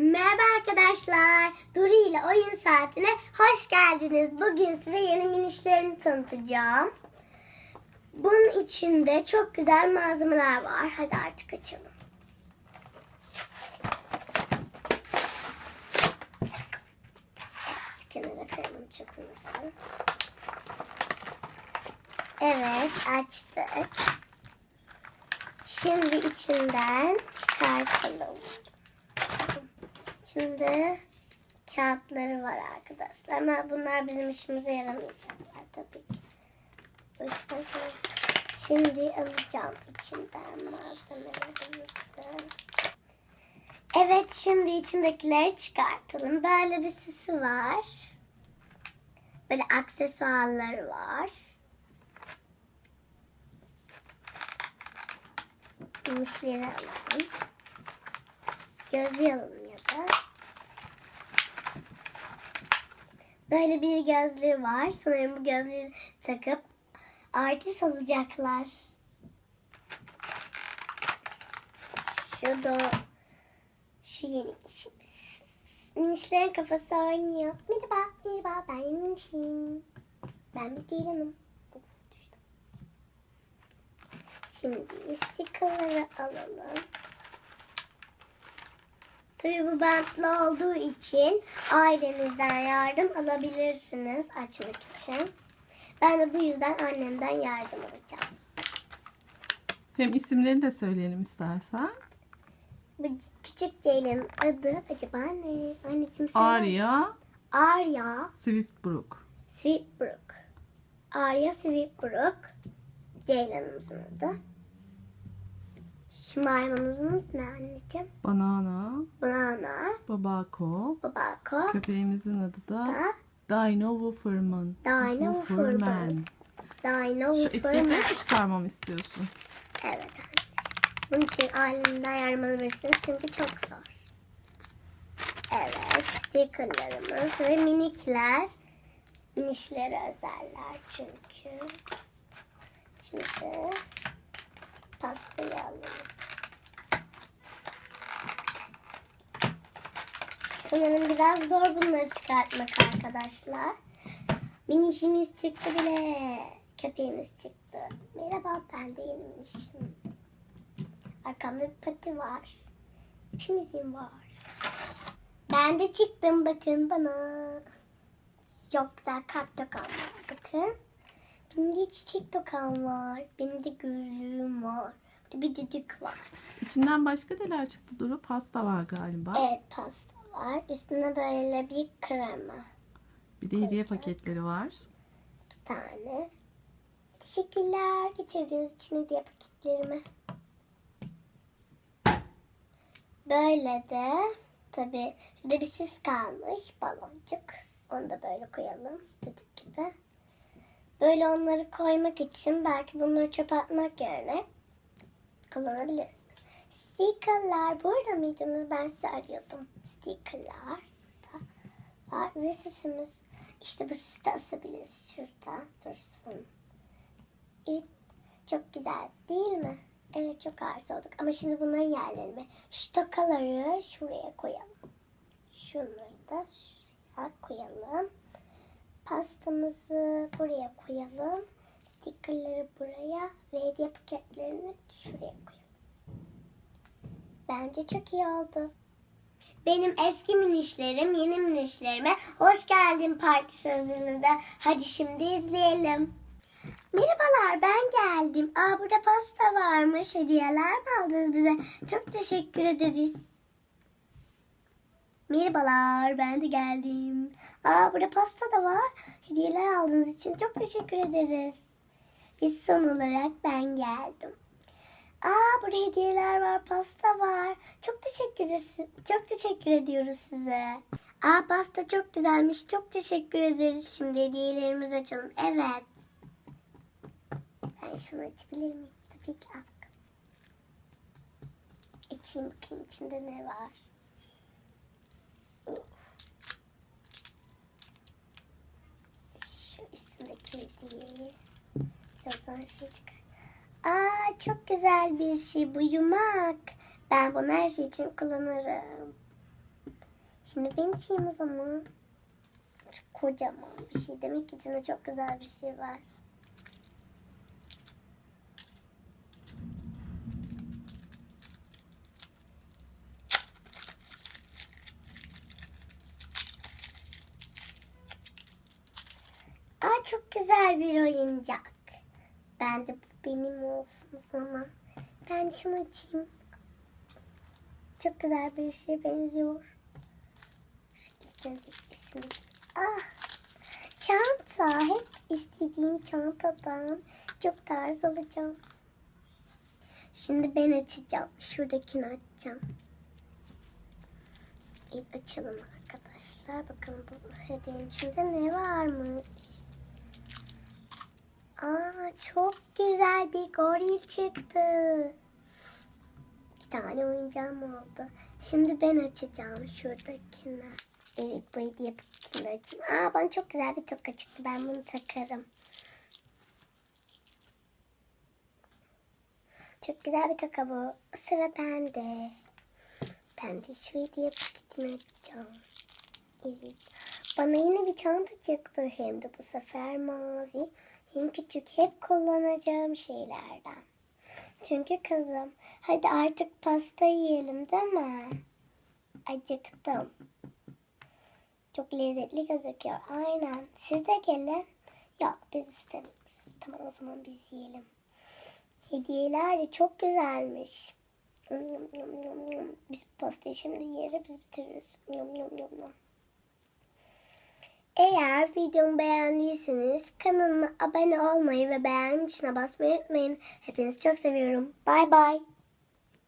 Merhaba arkadaşlar. Duru ile oyun saatine hoş geldiniz. Bugün size yeni minişlerini tanıtacağım. Bunun içinde çok güzel malzemeler var. Hadi artık açalım. Kenara koyalım çıkmasın. Evet açtık. Şimdi içinden çıkartalım. Şimdi kağıtları var arkadaşlar. Ama bunlar bizim işimize yaramayacaklar tabii ki. Şimdi alacağım içinden malzemelerimizi. Evet şimdi içindekileri çıkartalım. Böyle bir süsü var. Böyle aksesuarları var. Gümüşleri alalım. Gözlüğü alalım ya da. Böyle bir gözlüğü var. Sanırım bu gözlüğü takıp artist olacaklar. Şu da şu yeni işimiz. Minişlerin kafası oynuyor. Merhaba, merhaba ben minişim. Ben bir düştüm. Şimdi stikerleri alalım. Bu bantlı olduğu için ailenizden yardım alabilirsiniz açmak için. Ben de bu yüzden annemden yardım alacağım. Hem isimlerini de söyleyelim istersen. Bu küçük Ceylan'ın adı acaba ne? Anneciğim söyle. Arya Arya Swiftbrook. Sweetbrook. Arya Sweetbrook. Ceylan'ımızın adı. Şu maymunumuzun ne anneciğim? Banana, Banana, Babako. Babako, Köpeğimizin adı da da Dino Wooferman. Dino Wooferman. Dino Şu Wooferman. etiketleri mi çıkarmamı istiyorsun? Evet anneciğim. Bunun için ailemden yardım alabilirsiniz çünkü çok zor. Evet, stickerlarımız ve minikler. Minişlere özeller çünkü. Şimdi pastayı alalım. Sanırım biraz zor bunları çıkartmak arkadaşlar. Minişimiz çıktı bile. Köpeğimiz çıktı. Merhaba ben de yeni minişim. Arkamda bir pati var. İpimizin var. Ben de çıktım bakın bana. Çok güzel kart tokan var bakın. Benim de çiçek tokan var. Benim de gözlüğüm var. Bir düdük var. İçinden başka neler çıktı Duru? Pasta var galiba. Evet pasta var. Üstüne böyle bir krema. Bir de hediye paketleri var. İki tane. Teşekkürler getirdiğiniz için hediye paketlerimi. Böyle de şurada bir süs kalmış baloncuk. Onu da böyle koyalım dedik gibi. Böyle onları koymak için belki bunları çöpe atmak yerine kullanabiliriz. Stickerlar burada mıydınız? Ben sizi arıyordum. Stickerlar var ve süsümüz. İşte bu süsü de asabiliriz şurada dursun. Evet çok güzel değil mi? Evet çok arz olduk ama şimdi bunların yerlerine şu tokaları şuraya koyalım. Şunları da şuraya koyalım. Pastamızı buraya koyalım. Stickerları buraya ve hediye paketlerini şuraya koyalım. Bence çok iyi oldu. Benim eski minişlerim, yeni minişlerime hoş geldin partisi hazırladı. Hadi şimdi izleyelim. Merhabalar ben geldim. Aa burada pasta varmış. Hediyeler mi aldınız bize? Çok teşekkür ederiz. Merhabalar ben de geldim. Aa burada pasta da var. Hediyeler aldığınız için çok teşekkür ederiz. Biz son olarak ben geldim. Aa burada hediyeler var, pasta var. Çok teşekkür. Çok teşekkür ediyoruz size. Aa pasta çok güzelmiş. Çok teşekkür ederiz. Şimdi hediyelerimizi açalım. Evet. Ben şunu açabilir miyim? Tabii ki al. Açayım bakayım içinde ne var. Şu üstündeki hediyeyi. Birazdan şey çıkar. Aa çok güzel bir şey bu yumak. Ben bunu her şey için kullanırım. Şimdi ben içeyim o zaman. Kocaman bir şey. Demek ki içinde çok güzel bir şey var. Aa çok güzel bir oyuncak. Ben de benim olsun zaman. Ben şunu açayım. Çok güzel bir şeye benziyor. İsmi. Ah! Çanta. Hep istediğim çantadan. Çok tarz alacağım. Şimdi ben açacağım. Şuradakini açacağım. İlk açalım arkadaşlar. Bakalım bu hediyenin içinde ne varmış. Çok güzel bir goril çıktı. İki tane oyuncağım oldu. Şimdi ben açacağım şuradakini. Evet bu hediye paketini açayım. Aa bana çok güzel bir toka çıktı. Ben bunu takarım. Çok güzel bir toka bu. Sıra bende. Ben de şu hediye paketini açacağım. Evet. Bana yine bir çanta çıktı. Hem de bu sefer mavi. Hem küçük. Hep kullanacağım şeylerden. Çünkü kızım. Hadi artık pasta yiyelim değil mi? Acıktım. Çok lezzetli gözüküyor. Aynen. Siz de gelin. Yok biz istemiyoruz. Tamam o zaman biz yiyelim. Hediyeler de çok güzelmiş. Yum, yum, yum, yum. Biz pastayı şimdi yeriz biz bitiririz. Yum, yum, yum, yum. Eğer videomu beğendiyseniz kanalıma abone olmayı ve beğenme tuşuna basmayı unutmayın. Hepinizi çok seviyorum. Bay bay.